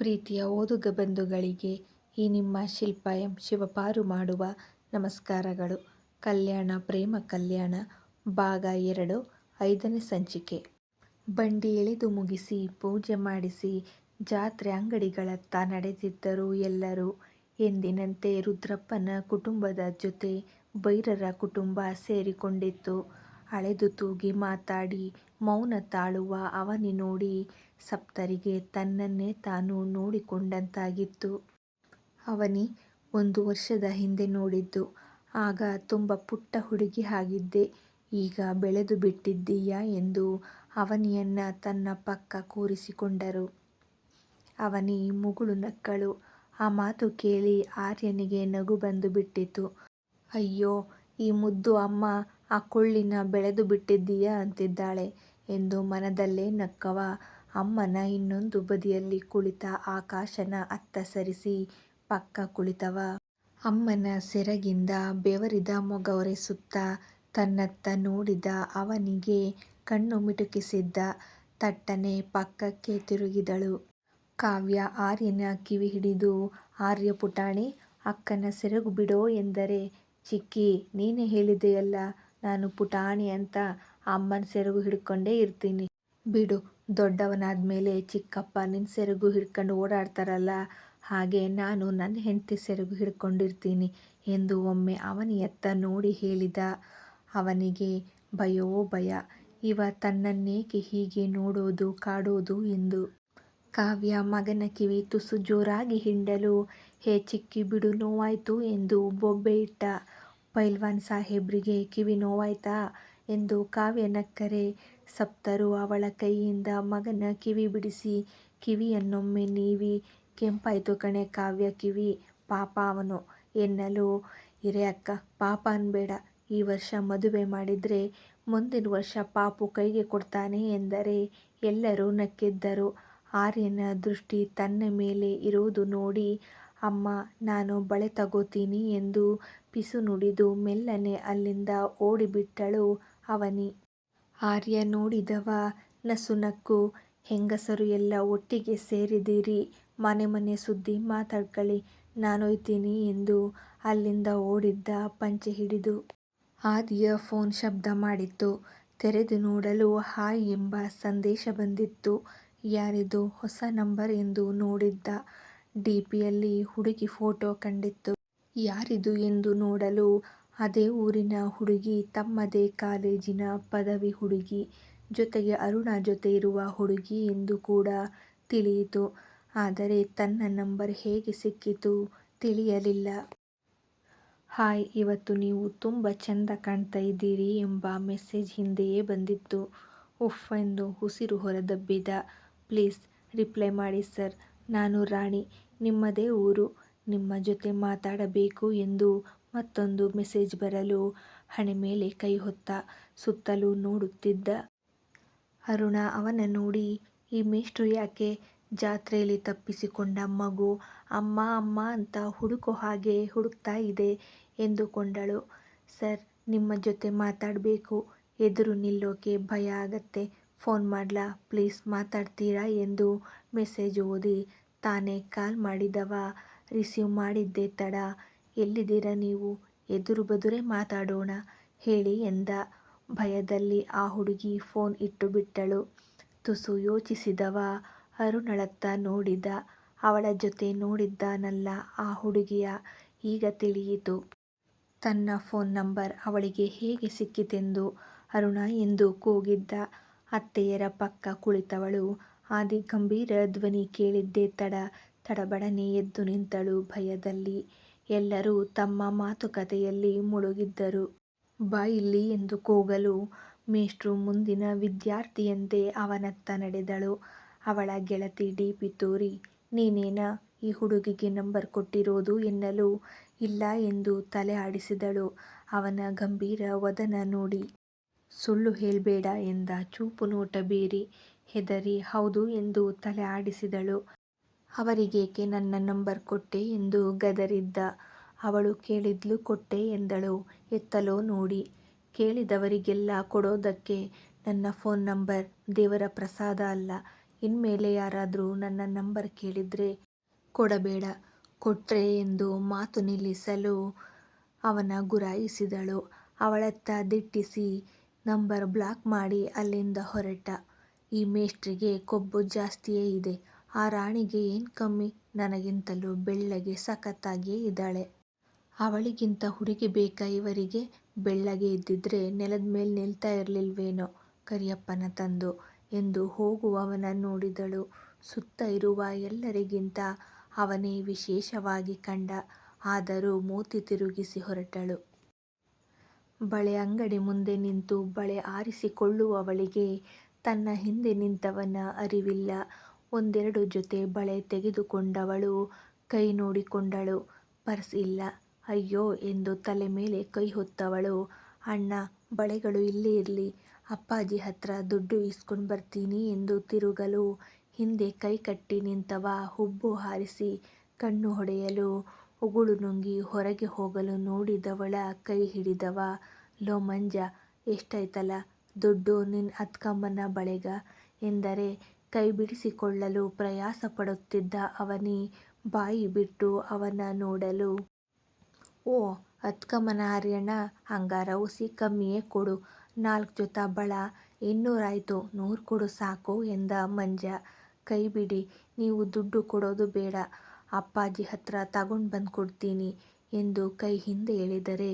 ಪ್ರೀತಿಯ ಓದುಗ ಬಂಧುಗಳಿಗೆ ಈ ನಿಮ್ಮ ಶಿಲ್ಪ ಎಂ ಶಿವಪಾರು ಮಾಡುವ ನಮಸ್ಕಾರಗಳು. ಕಲ್ಯಾಣ ಪ್ರೇಮ ಕಲ್ಯಾಣ, ಭಾಗ ಎರಡು, ಐದನೇ ಸಂಚಿಕೆ. ಬಂಡಿ ಎಳೆದು ಮುಗಿಸಿ, ಪೂಜೆ ಮಾಡಿಸಿ, ಜಾತ್ರೆ ಅಂಗಡಿಗಳತ್ತ ನಡೆದಿದ್ದರು ಎಲ್ಲರೂ. ಎಂದಿನಂತೆ ರುದ್ರಪ್ಪನ ಕುಟುಂಬದ ಜೊತೆ ಬೈರರ ಕುಟುಂಬ ಸೇರಿಕೊಂಡಿತ್ತು. ಅಳೆದು ತೂಗಿ ಮಾತಾಡಿ, ಮೌನ ತಾಳುವ ಅವನಿ ನೋಡಿ ಸಪ್ತರಿಗೆ ತನ್ನನ್ನೇ ತಾನು ನೋಡಿಕೊಂಡಂತಾಗಿತ್ತು. ಅವನಿ ಒಂದು ವರ್ಷದ ಹಿಂದೆ ನೋಡಿದ್ದು. ಆಗ ತುಂಬ ಪುಟ್ಟ ಹುಡುಗಿ ಆಗಿದ್ದೆ. ಈಗ ಬೆಳೆದು ಬಿಟ್ಟಿದ್ದೀಯ ಎಂದು ಅವನಿಯನ್ನ ತನ್ನ ಪಕ್ಕ ಕೂರಿಸಿಕೊಂಡರು. ಅವನಿ ಮುಗುಳು ನಕ್ಕಳು. ಆ ಮಾತು ಕೇಳಿ ಆರ್ಯನಿಗೆ ನಗು ಬಂದು ಬಿಟ್ಟಿತು. ಅಯ್ಯೋ, ಈ ಮುದ್ದು ಅಮ್ಮ ಆ ಕೊಳ್ಳಿನ ಬೆಳೆದು ಬಿಟ್ಟಿದ್ದೀಯ ಅಂತಿದ್ದಾಳೆ ಎಂದು ಮನದಲ್ಲೇ ನಕ್ಕವ ಅಮ್ಮನ ಇನ್ನೊಂದು ಬದಿಯಲ್ಲಿ ಕುಳಿತ ಆಕಾಶನ ಅತ್ತ ಸರಿಸಿ ಪಕ್ಕ ಕುಳಿತವ. ಅಮ್ಮನ ಸೆರಗಿಂದ ಬೆವರಿದ ಮೊಗವೊರೆಸುತ್ತ ತನ್ನತ್ತ ನೋಡಿದ ಅವನಿಗೆ ಕಣ್ಣು ಮಿಟುಕಿಸಿದ್ದ. ತಟ್ಟನೆ ಪಕ್ಕಕ್ಕೆ ತಿರುಗಿದಳು. ಕಾವ್ಯ ಆರ್ಯನ ಕಿವಿ ಹಿಡಿದು, ಆರ್ಯ ಪುಟಾಣಿ, ಅಕ್ಕನ ಸೆರಗು ಬಿಡೋ ಎಂದರೆ, ಚಿಕ್ಕಿ, ನೀನೇ ಹೇಳಿದೆಯಲ್ಲ, ನಾನು ಪುಟಾಣಿ ಅಂತ ಅಮ್ಮನ ಸೆರಗು ಹಿಡ್ಕೊಂಡೇ ಇರ್ತೀನಿ. ಬಿಡು ದೊಡ್ಡವನಾದ್ಮೇಲೆ ಚಿಕ್ಕಪ್ಪ ನಿನ್ನ ಸೆರಗು ಹಿಡ್ಕೊಂಡು ಓಡಾಡ್ತಾರಲ್ಲ, ಹಾಗೆ ನಾನು ನನ್ನ ಹೆಂಡತಿ ಸೆರಗು ಹಿಡ್ಕೊಂಡಿರ್ತೀನಿ ಎಂದು ಒಮ್ಮೆ ಅವನಿಯತ್ತ ನೋಡಿ ಹೇಳಿದ. ಅವನಿಗೆ ಭಯವೋ ಭಯ, ಇವ ತನ್ನನ್ನೇಕೆ ಹೀಗೆ ನೋಡೋದು ಕಾಡೋದು ಎಂದು. ಕಾವ್ಯ ಮಗನ ಕಿವಿ ತುಸು ಜೋರಾಗಿ ಹಿಂಡಲು, ಹೇ ಚಿಕ್ಕಿ, ಬಿಡು, ನೋವಾಯಿತು ಎಂದು ಬೊಬ್ಬೆ ಇಟ್ಟ. ಪೈಲ್ವಾನ್ ಸಾಹೇಬ್ರಿಗೆ ಕಿವಿ ನೋವಾಯ್ತಾ ಎಂದು ಕಾವ್ಯ ನಕ್ಕರೆ. ಸಪ್ತರು ಅವಳ ಕೈಯಿಂದ ಮಗನ ಕಿವಿ ಬಿಡಿಸಿ, ಕಿವಿಯನ್ನೊಮ್ಮೆ ನೀವಿ. ಕೆಂಪಾಯಿತು ಕಣೆ ಕಾವ್ಯ ಕಿವಿ. ಪಾಪ ಅವನು. ಎನ್ನಲು, ಇರೇ ಅಕ್ಕ, ಪಾಪ ಅನ್ಬೇಡ. ಈ ವರ್ಷ ಮದುವೆ ಮಾಡಿದರೆ ಮುಂದಿನ ವರ್ಷ ಪಾಪು ಕೈಗೆ ಕೊಡ್ತಾನೆ ಎಂದರೆ ಎಲ್ಲರೂ ನಕ್ಕಿದ್ದರು. ಆರ್ಯನ ದೃಷ್ಟಿ ತನ್ನ ಮೇಲೆ ಇರುವುದು ನೋಡಿ, ಅಮ್ಮ, ನಾನು ಬಳೆ ತಗೋತೀನಿ ಎಂದು ಪಿಸು ನುಡಿದು ಮೆಲ್ಲನೆ ಅಲ್ಲಿಂದ ಓಡಿಬಿಟ್ಟಳು. ಅವನಿ. ಆರ್ಯ ನೋಡಿದವ ನಸುನಕ್ಕು ಹೆಂಗಸರು ಎಲ್ಲ ಒಟ್ಟಿಗೆ ಸೇರಿದಿರಿ ಮನೆ ಮನೆ ಸುದ್ದಿ ಮಾತಾಡ್ಕಳಿ ನಾನೊಯ್ತೀನಿ ಎಂದು ಅಲ್ಲಿಂದ ಓಡಿದ್ದ ಪಂಚೆ ಹಿಡಿದು. ಆದಿಯ ಫೋನ್ ಶಬ್ದ ಮಾಡಿತ್ತು. ತೆರೆದು ನೋಡಲು ಹಾಯ್ ಎಂಬ ಸಂದೇಶ ಬಂದಿತ್ತು. ಯಾರಿದು ಹೊಸ ನಂಬರ್ ಎಂದು ನೋಡಿದ್ದ. ಡಿಪಿಯಲ್ಲಿ ಹುಡುಗಿ ಫೋಟೋ ಕಂಡಿತ್ತು. ಯಾರಿದು ಎಂದು ನೋಡಲು ಅದೇ ಊರಿನ ಹುಡುಗಿ, ತಮ್ಮದೇ ಕಾಲೇಜಿನ ಪದವಿ ಹುಡುಗಿ. ಜೊತೆಗೆ ಅರುಣ ಜೊತೆ ಇರುವ ಹುಡುಗಿ ಎಂದು ಕೂಡ ತಿಳಿಯಿತು. ಆದರೆ ತನ್ನ ನಂಬರ್ ಹೇಗೆ ಸಿಕ್ಕಿತು ತಿಳಿಯಲಿಲ್ಲ. ಹಾಯ್, ಇವತ್ತು ನೀವು ತುಂಬ ಚೆಂದ ಕಾಣ್ತಾ ಇದ್ದೀರಿ ಎಂಬ ಮೆಸೇಜ್ ಹಿಂದೆಯೇ ಬಂದಿತ್ತು. ಉಫ್ ಎಂದು ಉಸಿರು ಹೊರದಬ್ಬಿದ. ಪ್ಲೀಸ್, ರಿಪ್ಲೈ ಮಾಡಿ ಸರ್ ನಾನು ರಾಣಿ ನಿಮ್ಮದೇ ಊರು ನಿಮ್ಮ ಜೊತೆ ಮಾತಾಡಬೇಕು ಎಂದು ಮತ್ತೊಂದು ಮೆಸೇಜ್ ಬರಲು ಹಣೆ ಮೇಲೆ ಕೈ ಹೊತ್ತ. ಸುತ್ತಲೂ ನೋಡುತ್ತಿದ್ದ. ಅರುಣ ಅವನ ನೋಡಿ, ಈ ಮೇಷ್ಟ್ರು ಯಾಕೆ ಜಾತ್ರೆಯಲ್ಲಿ ತಪ್ಪಿಸಿಕೊಂಡ ಮಗು, ಅಮ್ಮ ಅಮ್ಮ ಅಂತ ಹುಡುಕೋ ಹಾಗೆ ಹುಡುಕ್ತಾ ಇದೆ ಎಂದುಕೊಂಡಳು. ಸರ್, ನಿಮ್ಮ ಜೊತೆ ಮಾತಾಡಬೇಕು, ಎದುರು ನಿಲ್ಲೋಕೆ ಭಯ ಆಗತ್ತೆ, ಫೋನ್ ಮಾಡ್ಲಾ, ಪ್ಲೀಸ್ ಮಾತಾಡ್ತೀರಾ ಎಂದು ಮೆಸೇಜ್ ಓದಿ ತಾನೇ ಕಾಲ್ ಮಾಡಿದವ ರಿಸೀವ್ ಮಾಡಿದ್ದೆ ತಡ ಎಲ್ಲಿದ್ದೀರ ನೀವು ಎದುರು ಬದುರೇ ಮಾತಾಡೋಣ ಹೇಳಿ ಎಂದ. ಭಯದಲ್ಲಿ ಆ ಹುಡುಗಿ ಫೋನ್ ಇಟ್ಟು ಬಿಟ್ಟಳು ತುಸು ಯೋಚಿಸಿದವ ಅರುಣಳತ್ತ ನೋಡಿದ. ಅವಳ ಜೊತೆ ನೋಡಿದ್ದಾನಲ್ಲ ಆ ಹುಡುಗಿಯ ಈಗ ತಿಳಿಯಿತು. ತನ್ನ ಫೋನ್ ನಂಬರ್ ಅವಳಿಗೆ ಹೇಗೆ ಸಿಕ್ಕಿತೆಂದು. ಅರುಣ ಎಂದು ಕೂಗಿದ್ದ. ಅತ್ತೆಯರ ಪಕ್ಕ ಕುಳಿತವಳು ಆದಿ ಗಂಭೀರ ಧ್ವನಿ ಕೇಳಿದ್ದೇ ತಡ ತಡಬಡನೆ ಎದ್ದು ನಿಂತಳು ಭಯದಲ್ಲಿ. ಎಲ್ಲರೂ ತಮ್ಮ ಮಾತುಕತೆಯಲ್ಲಿ ಮುಳುಗಿದ್ದರು. ಬಾ ಎಂದು ಕೂಗಲು ಮೇಷ್ಟ್ರು ಮುಂದಿನ ವಿದ್ಯಾರ್ಥಿಯಂತೆ ಅವನತ್ತ ನಡೆದಳು. ಅವಳ ಗೆಳತಿ ಡಿಪಿ ತೋರಿ ನೀನೇನಾ ಈ ಹುಡುಗಿಗೆ ನಂಬರ್ ಕೊಟ್ಟಿರೋದು ಎನ್ನಲು ಇಲ್ಲ ಎಂದು ತಲೆ ಆಡಿಸಿದಳು ಅವನ ಗಂಭೀರ ವದನ ನೋಡಿ. ಸುಳ್ಳು ಹೇಳಬೇಡ ಎಂದ, ಚೂಪು ನೋಟ ಬೀರಿ, ಹೆದರಿ, ಹೌದು ಎಂದು ತಲೆ ಆಡಿಸಿದಳು. ಅವರಿಗೇಕೆ ನನ್ನ ನಂಬರ್ ಕೊಟ್ಟೆ ಎಂದು ಗದರಿದ್ದ. ಅವಳು ಕೇಳಿದ್ಲು, ಕೊಟ್ಟೆ ಎಂದಳು. ಎತ್ತಲೋ ನೋಡಿ. ಕೇಳಿದವರಿಗೆಲ್ಲ ಕೊಡೋದಕ್ಕೆ ನನ್ನ ಫೋನ್ ನಂಬರ್. ದೇವರ ಪ್ರಸಾದ ಅಲ್ಲ. ಇನ್ಮೇಲೆ ಯಾರಾದರೂ ನನ್ನ ನಂಬರ್ ಕೇಳಿದರೆ ಕೊಡಬೇಡ. ಕೊಟ್ರೆ ಎಂದು ಮಾತು ನಿಲ್ಲಿಸಲು ಅವನ ಗುರಾಯಿಸಿದಳು. ಅವಳತ್ತ ದಿಟ್ಟಿಸಿ ನಂಬರ್ ಬ್ಲಾಕ್ ಮಾಡಿ ಅಲ್ಲಿಂದ ಹೊರಟ. ಈ ಮೇಷ್ಟ್ರಿಗೆ ಕೊಬ್ಬು ಜಾಸ್ತಿಯೇ ಇದೆ. ಆ ರಾಣಿಗೆ ಏನು ಕಮ್ಮಿ? ನನಗಿಂತಲೂ ಬೆಳ್ಳಗೆ ಸಖತ್ತಾಗಿಯೇ ಇದ್ದಾಳೆ. ಅವಳಿಗಿಂತ ಹುಡುಗಿ ಬೇಕಾ ಇವರಿಗೆ? ಬೆಳ್ಳಗೆ ಇದ್ದಿದ್ರೆ ನೆಲದ ಮೇಲೆ ನಿಲ್ತಾ ಇರಲಿಲ್ವೇನೋ? ಕರಿಯಪ್ಪನ ತಂದು ಎಂದು ಹೋಗುವವನ ನೋಡಿದಳು. ಸುತ್ತ ಇರುವ ಎಲ್ಲರಿಗಿಂತ ಅವನೇ ವಿಶೇಷವಾಗಿ ಕಂಡ. ಆದರೂ ಮೂತಿ ತಿರುಗಿಸಿ ಹೊರಟಳು. ಬಳೆ ಅಂಗಡಿ ಮುಂದೆ ನಿಂತು ಬಳೆ ಆರಿಸಿಕೊಳ್ಳುವವಳಿಗೆ ತನ್ನ ಹಿಂದೆ ನಿಂತವನ ಅರಿವಿಲ್ಲ. ಒಂದೆರಡು ಜೊತೆ ಬಳೆ ತೆಗೆದುಕೊಂಡವಳು, ಕೈ ನೋಡಿಕೊಂಡಳು. ಪರ್ಸ್ ಇಲ್ಲ. ಅಯ್ಯೋ ಎಂದು ತಲೆ ಮೇಲೆ ಕೈ ಹೊತ್ತವಳು. ಅಣ್ಣ, ಬಳೆಗಳು ಇಲ್ಲೇ ಇರಲಿ. ಅಪ್ಪಾಜಿ ಹತ್ರ ದುಡ್ಡು ಇಸ್ಕೊಂಡು ಬರ್ತೀನಿ ಎಂದು ತಿರುಗಲು, ಹಿಂದೆ ಕೈ ಕಟ್ಟಿ ನಿಂತವ ಹುಬ್ಬು ಹಾರಿಸಿ ಕಣ್ಣು ಹೊಡೆಯಲು, ಉಗುಳು ನುಂಗಿ ಹೊರಗೆ ಹೋಗಲು ನೋಡಿದವಳ ಕೈ ಹಿಡಿದವ. ಲೋ ಮಂಜ, ಎಷ್ಟಾಯ್ತಲ್ಲ, ದುಡ್ಡು ನಿನ್ನ ಅತ್ಕಮ್ಮನ ಬಳೆಗ ಎಂದರೆ ಕೈ ಬಿಡಿಸಿಕೊಳ್ಳಲು ಪ್ರಯಾಸ ಪಡುತ್ತಿದ್ದ ಅವನಿ ಬಾಯಿ ಬಿಟ್ಟು ಅವನ ನೋಡಲು, ಓ ಅತ್ಕಮನಾರ್ಯಣ ಹಂಗಾರ ಉಸಿ ಕಮ್ಮಿಯೇ ಕೊಡು, ನಾಲ್ಕು ಜೊತ ಬಳ, ಇನ್ನೂರಾಯ್ತು, ನೂರು ಕೊಡು ಸಾಕು ಎಂದ ಮಂಜ. ಕೈ ಬಿಡಿ ನೀವು ದುಡ್ಡು ಕೊಡೋದು ಬೇಡ, ಅಪ್ಪಾಜಿ ಹತ್ರ ತಗೊಂಡು ಬಂದು ಕೊಡ್ತೀನಿ ಎಂದು ಕೈ ಹಿಂದೆ ಎಳೆದರೆ.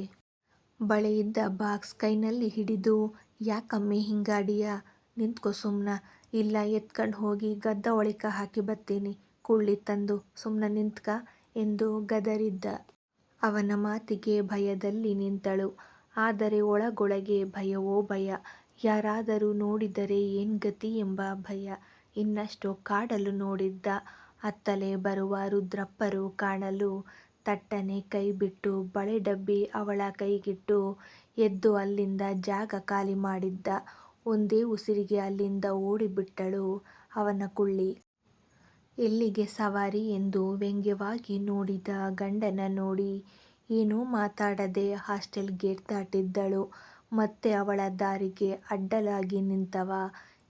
ಬಳೆ ಇದ್ದ ಬಾಕ್ಸ್ ಕೈನಲ್ಲಿ ಹಿಡಿದು, ಯಾಕಮ್ಮಿ ಹಿಂಗಾಡಿಯ? ನಿಂತ್ಕೋ ಸುಮ್ನ ಇಲ್ಲ, ಎತ್ಕೊಂಡು ಹೋಗಿ ಗದ್ದ ಒಳಿಕ ಹಾಕಿ ಬತ್ತೀನಿ. ಕುಳ್ಳಿ ತಂದು ಸುಮ್ಮನೆ ನಿಂತ್ಕ ಎಂದು ಗದರಿದ್ದ. ಅವನ ಮಾತಿಗೆ ಭಯದಲ್ಲಿ ನಿಂತಳು. ಆದರೆ ಒಳಗೊಳಗೆ ಭಯವೋ ಭಯ. ಯಾರಾದರೂ ನೋಡಿದರೆ ಏನ್ ಗತಿ ಎಂಬ ಭಯ. ಇನ್ನಷ್ಟು ಕಾಡಲು ನೋಡಿದ್ದ. ಅತ್ತಲೇ ಬರುವ ರುದ್ರಪ್ಪರು ಕಾಣಲು ತಟ್ಟನೆ ಕೈ ಬಿಟ್ಟು ಬಳೆ ಡಬ್ಬಿ ಅವಳ ಕೈಗಿಟ್ಟು ಎದ್ದು ಅಲ್ಲಿಂದ ಜಾಗ ಖಾಲಿ ಮಾಡಿದ್ದ. ಒಂದೇ ಉಸಿರಿಗೆ ಅಲ್ಲಿಂದ ಓಡಿಬಿಟ್ಟಳು ಅವನ ಕುಳ್ಳಿ. ಎಲ್ಲಿಗೆ ಸವಾರಿ ಎಂದು ವ್ಯಂಗ್ಯವಾಗಿ ನೋಡಿದ ಗಂಡನ ನೋಡಿ ಏನೂ ಮಾತಾಡದೆ ಹಾಸ್ಟೆಲ್ ಗೇಟ್ ದಾಟಿದ್ದಳು. ಮತ್ತೆ ಅವಳ ದಾರಿಗೆ ಅಡ್ಡಲಾಗಿ ನಿಂತವ,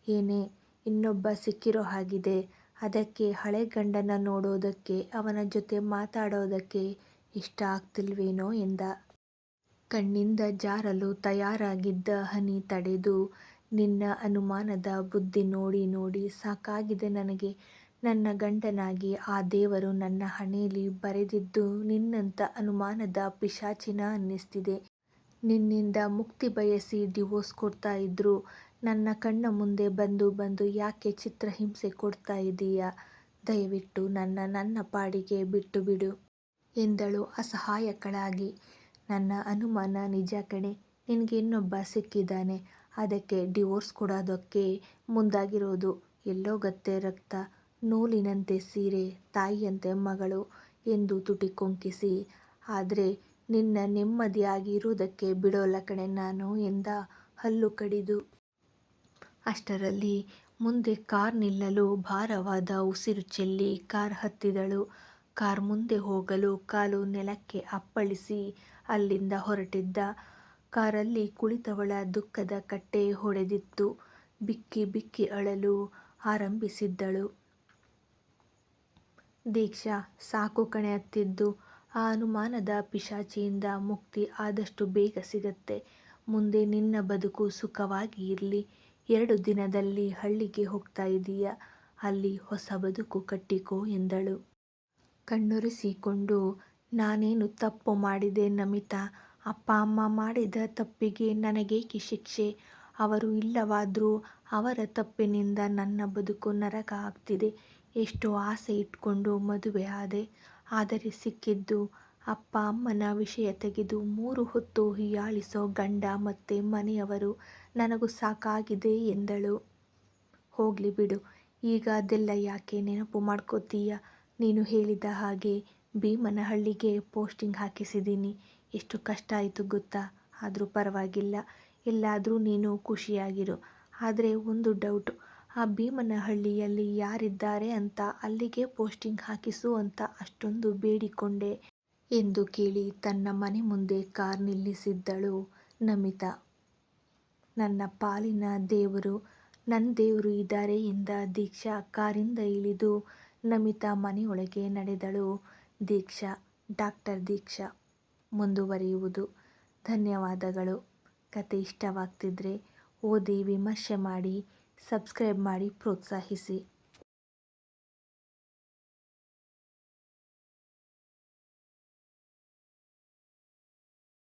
ಏನೇ, ಇನ್ನೊಬ್ಬ ಸಿಕ್ಕಿರೋ ಹಾಗಿದೆ. ಅದಕ್ಕೆ ಹಳೆ ಗಂಡನ ನೋಡೋದಕ್ಕೆ, ಅವನ ಜೊತೆ ಮಾತಾಡೋದಕ್ಕೆ ಇಷ್ಟ ಆಗ್ತಿಲ್ವೇನೋ ಎಂದ. ಕಣ್ಣಿಂದ ಜಾರಲು ತಯಾರಾಗಿದ್ದ ಹನಿ ತಡೆದು ನಿನ್ನ ಅನುಮಾನದ ಬುದ್ಧಿ ನೋಡಿ ನೋಡಿ ಸಾಕಾಗಿದೆ ನನಗೆ. ನನ್ನ ಗಂಡನಾಗಿ ಆ ದೇವರು ನನ್ನ ಹಣೆಯಲ್ಲಿ ಬರೆದಿದ್ದು ನಿನ್ನಂಥ ಅನುಮಾನದ ಪಿಶಾಚಿನ ಅನ್ನಿಸ್ತಿದೆ. ನಿನ್ನಿಂದ ಮುಕ್ತಿ ಬಯಸಿ ಡಿವೋರ್ಸ್ ಕೊಡ್ತಾ ಇದ್ರು. ನನ್ನ ಕಣ್ಣ ಮುಂದೆ ಬಂದು ಬಂದು ಯಾಕೆ ಚಿತ್ರಹಿಂಸೆ ಕೊಡ್ತಾ ಇದ್ದೀಯಾ ದಯವಿಟ್ಟು ನನ್ನ ನನ್ನ ಪಾಡಿಗೆ ಬಿಟ್ಟು ಬಿಡು ಎಂದಳು ಅಸಹಾಯಕಳಾಗಿ. ನನ್ನ ಅನುಮಾನ ನಿಜ ಕಣೆ, ನಿನಗೆ ಇನ್ನೊಬ್ಬ ಸಿಕ್ಕಿದ್ದಾನೆ. ಅದಕ್ಕೆ ಡಿವೋರ್ಸ್ ಕೊಡೋದಕ್ಕೆ ಮುಂದಾಗಿರೋದು ಎಲ್ಲೋ ಗತ್ತೆ ರಕ್ತ, ನೂಲಿನಂತೆ ಸೀರೆ, ತಾಯಿಯಂತೆ ಮಗಳು ಎಂದು ತುಟಿ ಕೊಂಕಿಸಿ. ಆದರೆ ನಿನ್ನ ನೆಮ್ಮದಿಯಾಗಿ ಇರುವುದಕ್ಕೆ ಬಿಡೋಲ್ಲ ಕಣೆ ನಾನು ಎಂದ ಹಲ್ಲು ಕಡಿದು. ಅಷ್ಟರಲ್ಲಿ ಮುಂದೆ ಕಾರ್ ನಿಲ್ಲಲು ಭಾರವಾದ ಉಸಿರು ಚೆಲ್ಲಿ ಕಾರ್ ಹತ್ತಿದಳು. ಕಾರ್ ಮುಂದೆ ಹೋಗಲು ಕಾಲು ನೆಲಕ್ಕೆ ಅಪ್ಪಳಿಸಿ ಅಲ್ಲಿಂದ ಹೊರಟಿದ್ದ ಕಾರಲ್ಲಿ ಕುಳಿತವಳ ದುಃಖದ ಕಟ್ಟೆ ಹೊಡೆದಿತ್ತು. ಬಿಕ್ಕಿ ಬಿಕ್ಕಿ ಅಳಲು ಆರಂಭಿಸಿದ್ದಳು. ದೀಕ್ಷಾ, ಸಾಕು ಕಣೆ ಅತ್ತಿದ್ದು, ಆ ಅನುಮಾನದ ಪಿಶಾಚಿಯಿಂದ ಮುಕ್ತಿ ಆದಷ್ಟು ಬೇಗ ಸಿಗತ್ತೆ. ಮುಂದೆ ನಿನ್ನ ಬದುಕು ಸುಖವಾಗಿ ಇರಲಿ. ಎರಡು ದಿನದಲ್ಲಿ ಹಳ್ಳಿಗೆ ಹೋಗ್ತಾ ಇದೀಯ. ಅಲ್ಲಿ ಹೊಸ ಬದುಕು ಕಟ್ಟಿಕೋ ಎಂದಳು. ಕಣ್ಣೊರೆಸಿಕೊಂಡು, ನಾನೇನು ತಪ್ಪು ಮಾಡಿದೆ ನಮಿತಾ? ಅಪ್ಪ, ಅಮ್ಮ ಮಾಡಿದ ತಪ್ಪಿಗೆ ನನಗೇಕೆ ಶಿಕ್ಷೆ? ಅವರು ಇಲ್ಲವಾದರೂ ಅವರ ತಪ್ಪಿನಿಂದ ನನ್ನ ಬದುಕು ನರಕ ಆಗ್ತಿದೆ. ಎಷ್ಟೋ ಆಸೆ ಇಟ್ಕೊಂಡು ಮದುವೆ ಆದೆ. ಆದರೆ ಸಿಕ್ಕಿದ್ದು ಅಪ್ಪ, ಅಮ್ಮನ ವಿಷಯ ತೆಗೆದು ಮೂರು ಹೊತ್ತು ಹೀಯಾಳಿಸೋ ಗಂಡ ಮತ್ತೆ ಮನೆಯವರು ನನಗೂ ಸಾಕಾಗಿದೆ ಎಂದಳು. ಹೋಗ್ಲಿ ಬಿಡು, ಈಗ ಅದೆಲ್ಲ ಯಾಕೆ ನೆನಪು ಮಾಡ್ಕೋತೀಯ? ನೀನು ಹೇಳಿದ ಹಾಗೆ ಭೀಮನಹಳ್ಳಿಗೆ ಪೋಸ್ಟಿಂಗ್ ಹಾಕಿಸಿದ್ದೀನಿ. ಎಷ್ಟು ಕಷ್ಟ ಆಯಿತು ಗೊತ್ತಾ? ಆದರೂ ಪರವಾಗಿಲ್ಲ. ಎಲ್ಲಾದರೂ ನೀನು ಖುಷಿಯಾಗಿರು. ಆದರೆ ಒಂದು ಡೌಟು ಆ ಭೀಮನಹಳ್ಳಿಯಲ್ಲಿ ಯಾರಿದ್ದಾರೆ ಅಂತ ಅಲ್ಲಿಗೆ ಪೋಸ್ಟಿಂಗ್ ಹಾಕಿಸು ಅಂತ ಅಷ್ಟೊಂದು ಬೇಡಿಕೊಂಡೆ ಎಂದು ಕೇಳಿ ತನ್ನ ಮನೆ ಮುಂದೆ ಕಾರ್ ನಿಲ್ಲಿಸಿದ್ದಳು ನಮಿತಾ. ನನ್ನ ಪಾಲಿನ ದೇವರು ನನ್ನ ದೇವರು ಇದ್ದಾರೆ ಎಂದ ದೀಕ್ಷಾ ಕಾರಿಂದ ಇಳಿದು ನಮಿತಾ ಮನೆಯೊಳಗೆ ನಡೆದಳು. ದೀಕ್ಷಾ, ಡಾಕ್ಟರ್ ದೀಕ್ಷಾ. ಮುಂದುವರಿಯುವುದು. ಧನ್ಯವಾದಗಳು. ಕತೆ ಇಷ್ಟವಾಗ್ತಿದ್ರೆ ಓದಿ ವಿಮರ್ಶೆ ಮಾಡಿ ಸಬ್ಸ್ಕ್ರೈಬ್ ಮಾಡಿ ಪ್ರೋತ್ಸಾಹಿಸಿ.